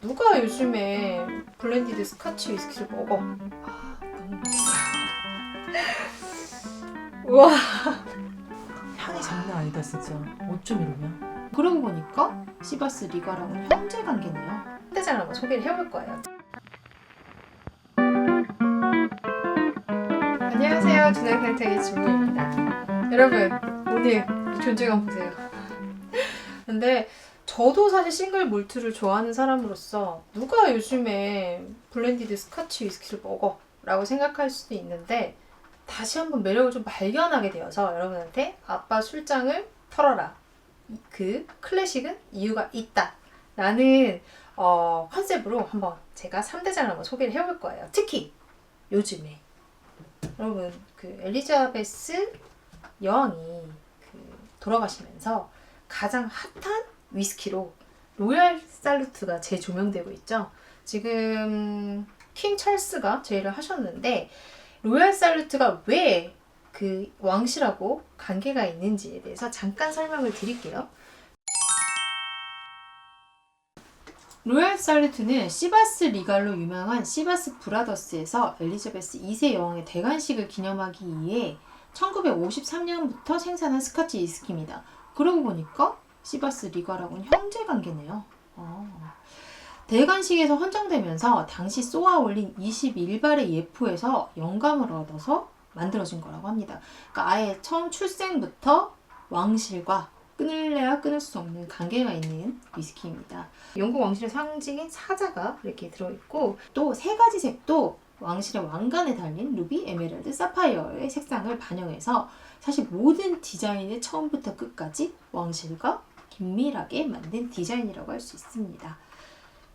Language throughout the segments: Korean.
누가 요즘에 블렌디드 스카치 위스키를 먹어? 아, 너무 맛있어. 우와. 향이 장난 아니다 진짜. 어쩜 이러냐? 그러고 보니까 시바스 리가랑은 형제 관계네요. 현대장을 한번 소개를 해볼 거예요. 안녕하세요. 준학생태의 진무입니다. 여러분, 오늘 이 존재감 보세요. 근데 저도 사실 싱글 몰트를 좋아하는 사람으로서 누가 요즘에 블렌디드 스카치 위스키를 먹어? 라고 생각할 수도 있는데 다시 한번 매력을 좀 발견하게 되어서 여러분한테 아빠 술장을 털어라. 이- 그 클래식은 이유가 있다. 라는 어, 컨셉으로 한번 제가 3대장을 한번 소개를 해볼 거예요. 특히 요즘에 여러분 그 엘리자베스 여왕이 그 돌아가시면서 가장 핫한 위스키로 로얄 살루트가 재조명되고 있죠. 지금 킹 찰스가 제의를 하셨는데 로얄 살루트가 왜 그 왕실하고 관계가 있는지에 대해서 잠깐 설명을 드릴게요. 로얄 살루트는 시바스 리갈로 유명한 시바스 브라더스에서 엘리자베스 2세 여왕의 대관식을 기념하기 위해 1953년부터 생산한 스카치 위스키입니다. 그러고 보니까 시바스 리갈하고는 형제 관계네요. 어. 대관식에서 헌정되면서 당시 쏘아 올린 21발의 예포에서 영감을 얻어서 만들어진 거라고 합니다. 그러니까 아예 처음 출생부터 왕실과 끊을래야 끊을 수 없는 관계가 있는 위스키입니다. 영국 왕실의 상징인 사자가 이렇게 들어있고 또 세 가지 색도 왕실의 왕관에 달린 루비, 에메랄드, 사파이어의 색상을 반영해서 사실 모든 디자인을 처음부터 끝까지 왕실과 긴밀하게 만든 디자인이라고 할 수 있습니다.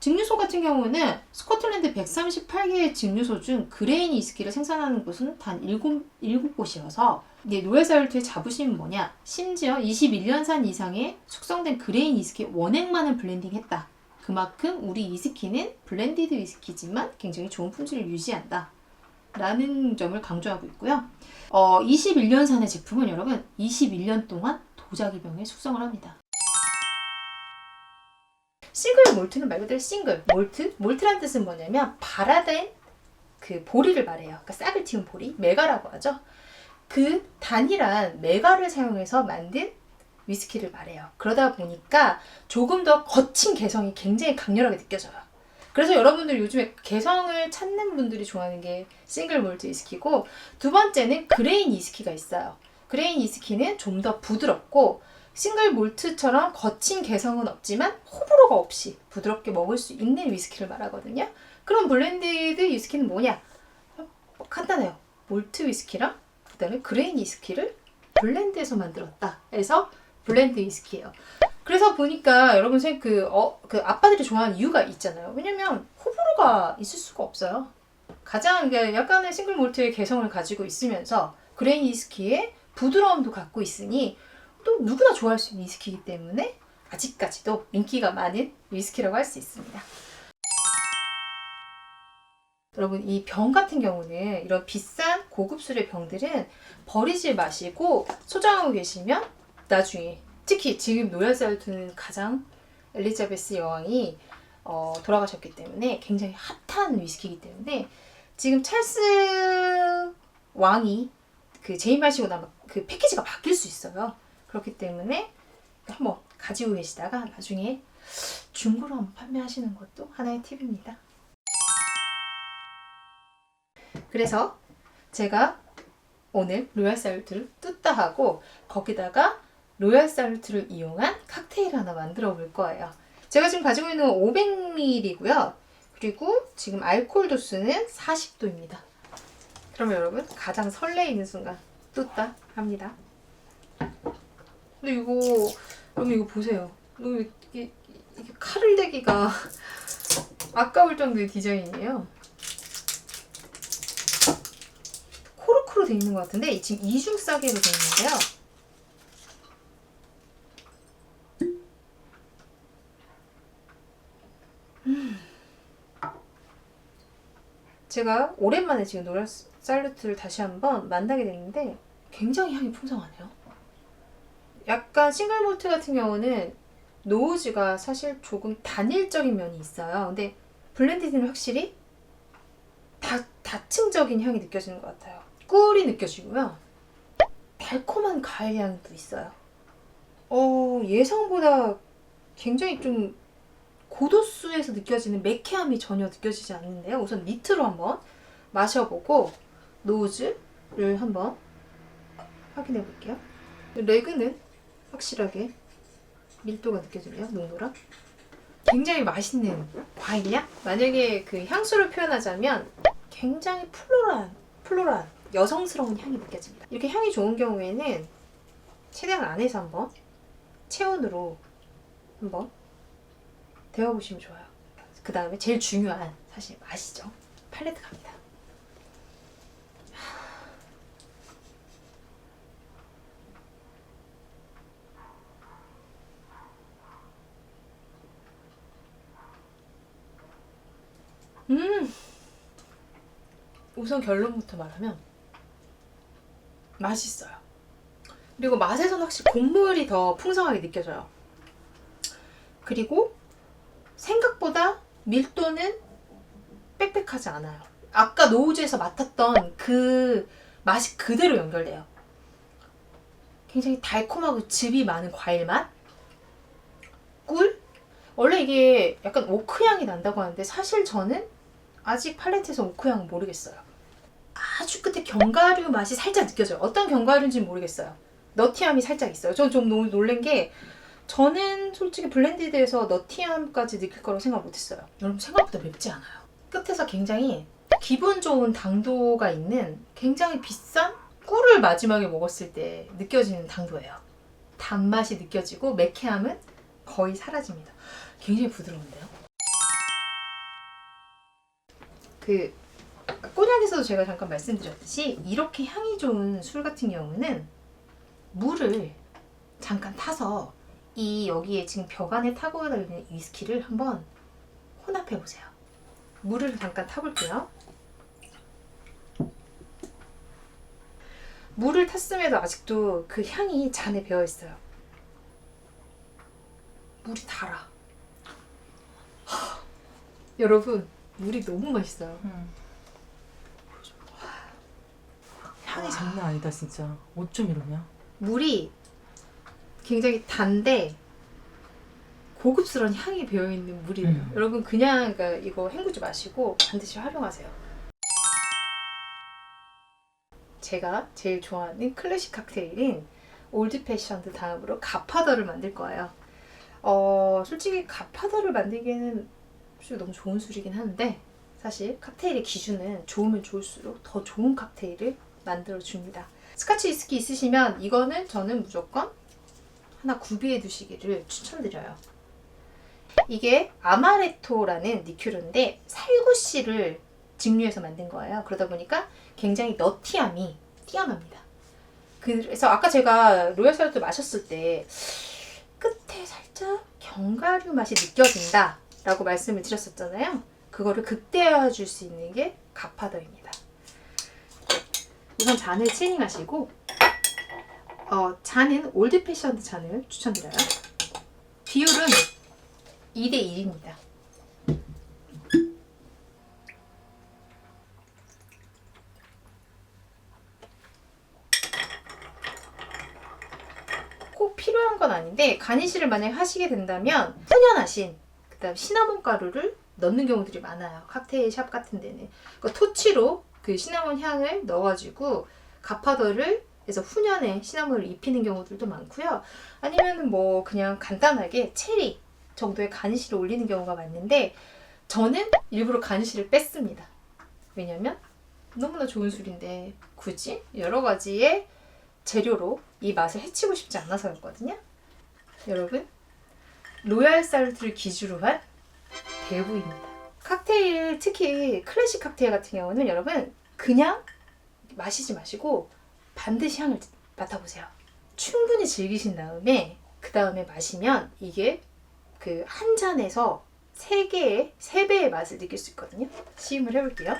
증류소 같은 경우는 스코틀랜드 138개의 증류소 중 그레인 위스키를 생산하는 곳은 단 7, 7곳이어서 이제 로얄 살루트의 자부심은 뭐냐? 심지어 21년산 이상의 숙성된 그레인 위스키 원액만을 블렌딩했다. 그만큼 우리 위스키는 블렌디드 위스키지만 굉장히 좋은 품질을 유지한다. 라는 점을 강조하고 있고요. 어, 21년산의 제품은 여러분 21년 동안 도자기병에 숙성을 합니다. 싱글 몰트는 말 그대로 싱글 몰트 몰트란 뜻은 뭐냐면 발화된 그 보리를 말해요. 그러니까 싹을 틔운 보리 메가라고 하죠. 그 단일한 메가를 사용해서 만든 위스키를 말해요. 그러다 보니까 조금 더 거친 개성이 굉장히 강렬하게 느껴져요. 그래서 여러분들 요즘에 개성을 찾는 분들이 좋아하는 게 싱글 몰트 위스키고 두 번째는 그레인 위스키가 있어요. 그레인 위스키는 좀 더 부드럽고 싱글 몰트처럼 거친 개성은 없지만 호불호가 없이 부드럽게 먹을 수 있는 위스키를 말하거든요. 그럼 블렌디드 위스키는 뭐냐? 어, 간단해요. 몰트 위스키랑 그다음에 그레인 위스키를 블렌드해서 만들었다. 그래서 블렌드 위스키예요. 그래서 보니까 여러분 생- 그, 어, 그 아빠들이 좋아하는 이유가 있잖아요. 왜냐면 호불호가 있을 수가 없어요. 가장 약간의 싱글 몰트의 개성을 가지고 있으면서 그레인 위스키의 부드러움도 갖고 있으니 또 누구나 좋아할 수 있는 위스키이기 때문에 아직까지도 인기가 많은 위스키라고 할 수 있습니다. 여러분 이 병 같은 경우는 이런 비싼 고급 술의 병들은 버리지 마시고 소장하고 계시면 나중에 특히 지금 노얄 살투는 가장 엘리자베스 여왕이 어, 돌아가셨기 때문에 굉장히 핫한 위스키이기 때문에 지금 찰스 왕이 그 재임 하시고 나면 그 패키지가 바뀔 수 있어요. 그렇기 때문에 한번 가지고 계시다가 나중에 중고로 한번 판매하시는 것도 하나의 팁입니다. 그래서 제가 오늘 로얄 살루트를 뜯다 하고 거기다가 로얄 살루트를 이용한 칵테일 하나 만들어 볼 거예요. 제가 지금 가지고 있는 500ml이고요. 그리고 지금 알코올 도수는 40도입니다. 그러면 여러분 가장 설레이는 순간 뜯다 합니다. 근데 이거 여러분 이거 보세요. 이거 이게, 이게 칼을 대기가 아까울 정도의 디자인이에요. 코르크로 돼 있는 것 같은데 지금 이중 싸개로 돼 있는데요. 음. 제가 오랜만에 지금 노란 살루트를 다시 한번 만나게 됐는데 굉장히 향이 풍성하네요. 약간 싱글 몰트 같은 경우는 노우즈가 사실 조금 단일적인 면이 있어요. 근데 블렌디드는 확실히 다, 다층적인 향이 느껴지는 것 같아요. 꿀이 느껴지고요. 달콤한 과일 향도 있어요. 어, 예상보다 굉장히 좀 고도수에서 느껴지는 매캐함이 전혀 느껴지지 않는데요. 우선 니트로 한번 마셔보고 노즈를 한번 확인해 볼게요. 레그는 확실하게 밀도가 느껴지네요. 농도랑. 굉장히 맛있는 과일향? 만약에 그 향수를 표현하자면 굉장히 플로랄한, 플로랄한 여성스러운 향이 느껴집니다. 이렇게 향이 좋은 경우에는 최대한 안에서 한번 체온으로 한번 데워보시면 좋아요. 그 다음에 제일 중요한 사실 맛이죠. 팔레트 갑니다. 음. 우선 결론부터 말하면 맛있어요. 그리고 맛에서는 확실히 곡물이 더 풍성하게 느껴져요. 그리고 생각보다 밀도는 빽빽하지 않아요. 아까 노우즈에서 맡았던 그 맛이 그대로 연결돼요. 굉장히 달콤하고 즙이 많은 과일 맛, 꿀. 원래 이게 약간 오크 향이 난다고 하는데 사실 저는 아직 팔레트에서 오크 향은 모르겠어요. 아주 끝에 견과류 맛이 살짝 느껴져요. 어떤 견과류인지 모르겠어요. 너티함이 살짝 있어요. 전좀 너무 놀란 게 저는 솔직히 블렌디드에서 너티함까지 느낄 거라고 생각 못했어요. 여러분 생각보다 맵지 않아요. 끝에서 굉장히 기분 좋은 당도가 있는 굉장히 비싼 꿀을 마지막에 먹었을 때 느껴지는 당도예요. 단맛이 느껴지고 매캐함은 거의 사라집니다. 굉장히 부드러운데요. 그 꼬냑에서도 제가 잠깐 말씀드렸듯이 이렇게 향이 좋은 술 같은 경우는 물을 잠깐 타서 이 여기에 지금 벽 안에 타고 있는 위스키를 한번 혼합해 보세요. 물을 잠깐 타볼게요. 물을 탔음에도 아직도 그 향이 잔에 배어 있어요. 물이 달아. 하, 여러분 물이 너무 맛있어요. 향이 장난 아니다 진짜. 어쩜 이러냐? 물이 굉장히 단데 고급스러운 향이 배어 있는 물이에요. 음. 여러분 그냥 그러니까 이거 헹구지 마시고 반드시 활용하세요. 제가 제일 좋아하는 클래식 칵테일인 올드 패션드 다음으로 가파더를 만들 거예요. 어, 솔직히 가파더를 만들기에는 솔직히 너무 좋은 술이긴 한데 사실 칵테일의 기준은 좋으면 좋을수록 더 좋은 칵테일을 만들어 줍니다. 스카치 위스키 있으시면 이거는 저는 무조건 하나 구비해 두시기를 추천드려요. 이게 아마레토라는 리큐르인데 살구씨를 증류해서 만든 거예요. 그러다 보니까 굉장히 너티함이 뛰어납니다. 그래서 아까 제가 로얄 샐러드 마셨을 때 살짝 견과류 맛이 느껴진다 라고 말씀을 드렸었잖아요. 그거를 극대화해 줄 수 있는 게 가파더입니다. 우선 잔을 치닝하시고 어, 잔은 올드 패션드 잔을 추천드려요. 비율은 2대 1입니다. 꼭 필요한 건 아닌데 가니쉬를 만약 하시게 된다면 훈연하신 그다음 시나몬 가루를 넣는 경우들이 많아요. 칵테일 샵 같은 데는 그 토치로 그 시나몬 향을 넣어가지고 가파더를 해서 훈연에 시나몬을 입히는 경우들도 많고요. 아니면은 뭐 그냥 간단하게 체리 정도의 가니쉬를 올리는 경우가 많은데 저는 일부러 가니쉬를 뺐습니다. 왜냐면 너무나 좋은 술인데 굳이 여러 가지의 재료로 이 맛을 해치고 싶지 않아서였거든요. 여러분 로얄 살트를 기주로 한 대부입니다. 칵테일 특히 클래식 칵테일 같은 경우는 여러분 그냥 마시지 마시고 반드시 향을 맡아보세요. 충분히 즐기신 다음에 그 다음에 마시면 이게 그 한 잔에서 세 개의 세 배의 맛을 느낄 수 있거든요. 시음을 해볼게요.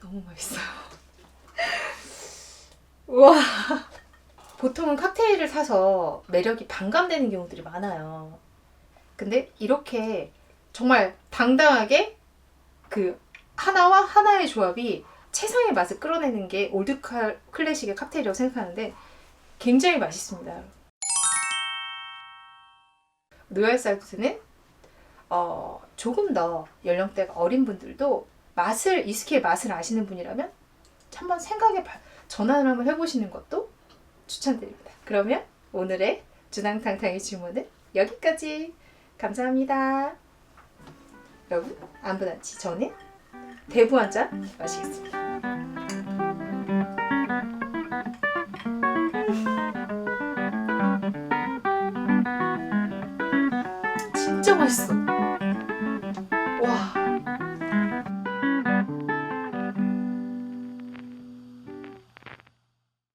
너무 맛 있어요. 우와. 보통은 칵테일을 사서 매력이 반감되는 경우들이 많아요. 근데 이렇게 정말 당당하게 그 하나와 하나의 조합이 최상의 맛을 끌어내는 게 올드 칼- 클래식의 칵테일이라고 생각하는데 굉장히 맛있습니다. 로얄 살트는 어, 조금 더 연령대가 어린 분들도 맛을 이스키의 맛을 아시는 분이라면 한번 생각에 바- 전환을 한번 해보시는 것도 추천드립니다. 그러면 오늘의 주당탕탕의 주문은 여기까지. 감사합니다. 여러분 안부나치 저는 대부 한 잔 마시겠습니다. 진짜 맛있어. 와.